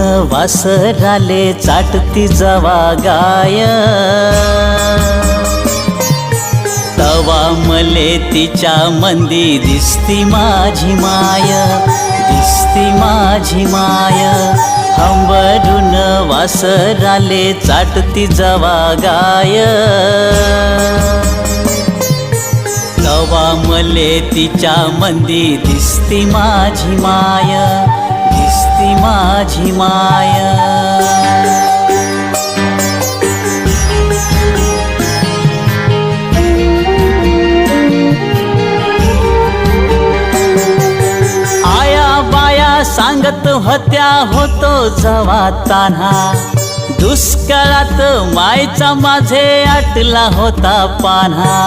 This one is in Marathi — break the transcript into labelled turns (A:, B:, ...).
A: वासराले चाटती जवा गाय तवा मले तिच्या मंदी दिसती माझी माय दिसती माझी माय. हंबरून वासराले चाटती जवा गाय तवा मले तिच्या मंदी दिसती माझी माय माझी माय. आया बाया सांगत होत्या होतो जवा तान्हा. दुष्काळात मायचा माझे आटला होता पान्हा.